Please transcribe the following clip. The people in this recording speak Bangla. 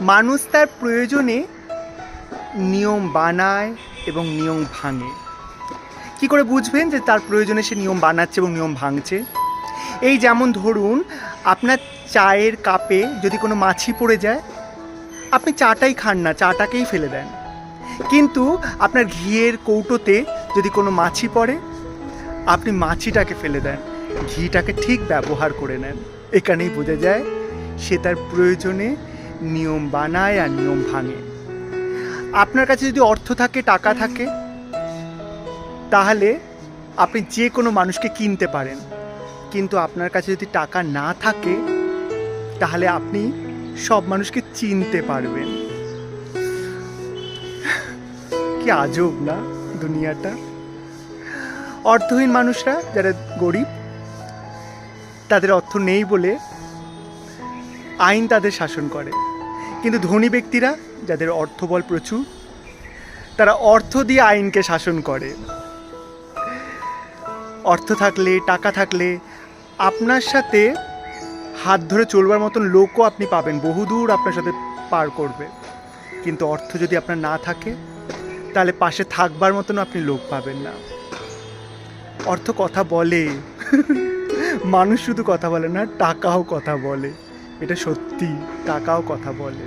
মানুষ তার প্রয়োজনে নিয়ম বানায় এবং নিয়ম ভাঙে। কি করে বুঝবেন যে তার প্রয়োজনে সে নিয়ম বানাচ্ছে এবং নিয়ম ভাঙছে? এই যেমন ধরুন, আপনার চায়ের কাপে যদি কোনো মাছি পড়ে যায়, আপনি চাটাই খান না, চাটাকেই ফেলে দেন। কিন্তু আপনার ঘিয়ের কৌটোতে যদি কোনো মাছি পড়ে, আপনি মাছিটাকে ফেলে দেন, ঘিটাকে ঠিক ব্যবহার করে নেন। এখানেই বোঝা যায়, সে তার প্রয়োজনে নিয়ম বানায় আর নিয়ম ভাঙে। আপনার কাছে যদি অর্থ থাকে, টাকা থাকে, তাহলে আপনি যে কোনো মানুষকে কিনতে পারেন। কিন্তু আপনার কাছে যদি টাকা না থাকে, তাহলে আপনি সব মানুষকে চিনতে পারবেন। কি আজব না দুনিয়াটা। অর্থহীন মানুষরা, যারা গরিব, তাদের অর্থ নেই বলে আইন তাদের শাসন করে। কিন্তু ধনী ব্যক্তিরা, যাদের অর্থবল প্রচুর, তারা অর্থ দিয়ে আইনকে শাসন করে। অর্থ থাকলে, টাকা থাকলে আপনার সাথে হাত ধরে চলবার মতন লোকও আপনি পাবেন। বহুদূর আপনার সাথে পার করবে। কিন্তু অর্থ যদি আপনার না থাকে, তাহলে পাশে থাকবার মতন আপনি লোক পাবেন না। অর্থ কথা বলে। মানুষ শুধু কথা বলে না, টাকাও কথা বলে। এটা সত্যি টাকাও কথা বলে।